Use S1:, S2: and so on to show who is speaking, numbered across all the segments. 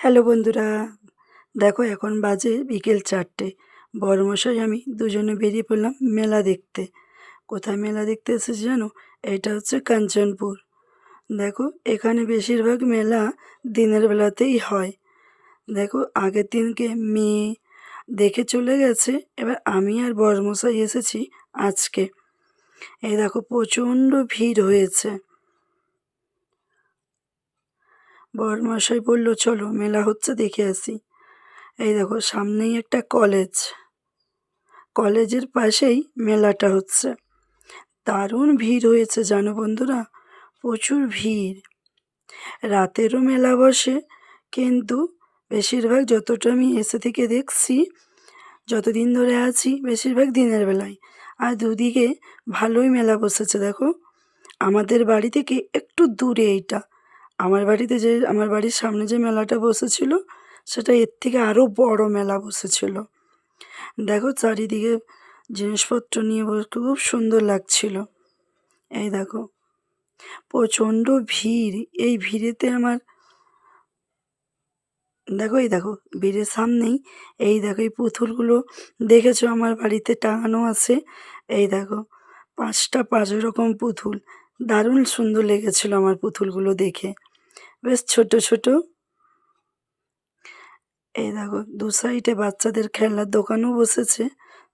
S1: Hello বন্ধুরা, দেখো এখন বাজে বিকেল চারটে। বড়মশাই আমি দুজনে বেরিয়ে পড়লাম মেলা দেখতে। কোথায় মেলা দেখতে এসেছি জানো? এটা হচ্ছে কাঞ্চনপুর। দেখো, এখানে বেশিরভাগ মেলা দিনের বেলাতেই হয়। দেখো, আগের দিনকে মেয়ে দেখে চলে গেছে, এবার আমি আর বড়মশাই এসেছি আজকে। এই দেখো, প্রচণ্ড ভিড় হয়েছে। বরমশাই বলল, চলো, মেলা হচ্ছে, দেখে আসি। এই দেখো, সামনেই একটা কলেজ। কলেজের পাশেই মেলাটা হচ্ছে। দারুণ ভিড় হয়েছে, জানো বন্ধুরা? প্রচুর ভিড়। রাতেরও মেলা বসে, কিন্তু বেশিরভাগ যতটা আমি এসে থেকে দেখছি, যতদিন ধরে আছি, বেশিরভাগ দিনের বেলায়। আর দুদিকে ভালোই মেলা বসেছে, দেখো। আমাদের বাড়ি থেকে একটু দূরে এইটা। আমার বাড়িতে যে, আমার বাড়ির সামনে যে মেলাটা বসেছিল, সেটা এর থেকে আরও বড় মেলা বসেছিল। দেখো চারিদিকে জিনিসপত্র নিয়ে খুব সুন্দর লাগছিল। এই দেখো, প্রচণ্ড ভিড়। এই ভিড়েতে আমার, দেখো, এই দেখো, ভিড়ের সামনেই এই দেখো, এই পুতুলগুলো দেখেছ? আমার বাড়িতে টাঙানো আছে। এই দেখো, পাঁচটা পাঁচ রকম পুতুল। দারুণ সুন্দর লেগেছিল আমার পুতুলগুলো দেখে। বেশ ছোট ছোট। এই দেখো, দু সাইডে বাচ্চাদের খেলনার দোকানও বসেছে।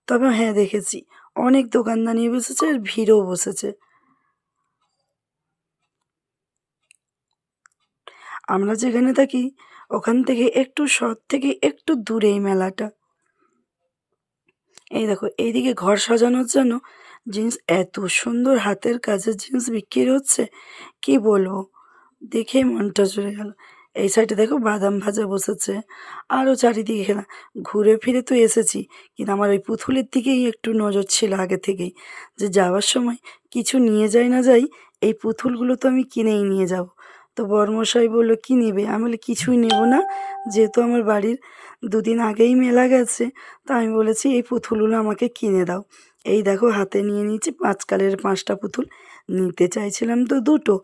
S1: তবে হ্যাঁ দেখেছি। অনেক দোকানদানি বসেছে আর ভিড়ও বসেছে। আমরা যেখানে থাকি, ওখান থেকে একটু শহর থেকে একটু দূরে এই মেলাটা। এই দেখো, এইদিকে ঘর সাজানোর জন্য জিন্স, এত সুন্দর হাতের কাজের জিন্স বিক্রি হচ্ছে, কি বলব? দেখে মনটা চলে গেল। এই সাইডে দেখো বাদাম ভাজা বসেছে। আরও চারিদিকে খেলা। ঘুরে ফিরে তো এসেছি, কিন্তু আমার ওই পুতুলের দিকেই একটু নজর ছিল আগে থেকেই যে যাওয়ার সময় কিছু নিয়ে যাই না যাই এই পুতুলগুলো তো আমি কিনেই নিয়ে যাব। তো বর্মশাই বলল, কী নেবে? আমি বলি কিছুই নেব না, যেহেতু আমার বাড়ির দুদিন আগেই মেলা গেছে, তো আমি বলেছি এই পুতুলগুলো আমাকে কিনে দাও। এই দেখো হাতে নিয়ে নিয়েছি পাঁচকালের পাঁচটা পুতুল। নিতে চাইছিলাম তো দুটো,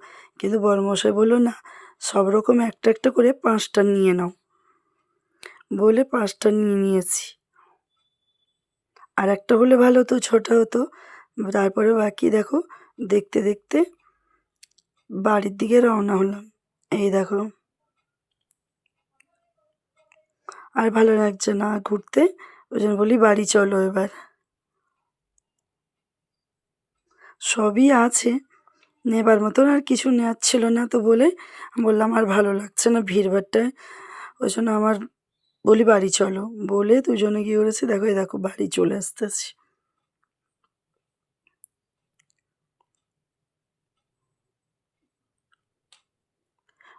S1: কিন্তু বড়মশাই বলল, না, সব রকম একটা একটা করে পাঁচটা নিয়ে নাও। বলে পাঁচটা নিয়ে নিয়েছি। আর একটা হলে ভালো হতো, ছোটো হতো। তারপরে বাকি দেখো, দেখতে দেখতে বাড়ির দিকে রওনা হলাম। এই দেখো। আর ভালো লাগছে না ঘুরতে, ওই জন্য বলি বাড়ি চলো এবার। সবই আছে। নেবার মতন আর কিছু নেওয়ার ছিল না তো বলে বললাম, আর ভালো লাগছে না ভিড়ভাড়টায় ওই জন্য আমার বলি, বাড়ি চলো। বলে দুজনে গিয়ে করেছি দেখো, এই দেখো, বাড়ি চলে আসতেছি।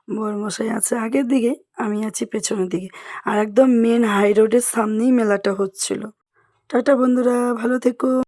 S1: বরমশাই আছে আগের দিকে, আমি আছি পেছনের দিকে। আর একদম মেন হাই রোডের সামনেই মেলাটা হচ্ছিল। টাটা বন্ধুরা, ভালো থেকো।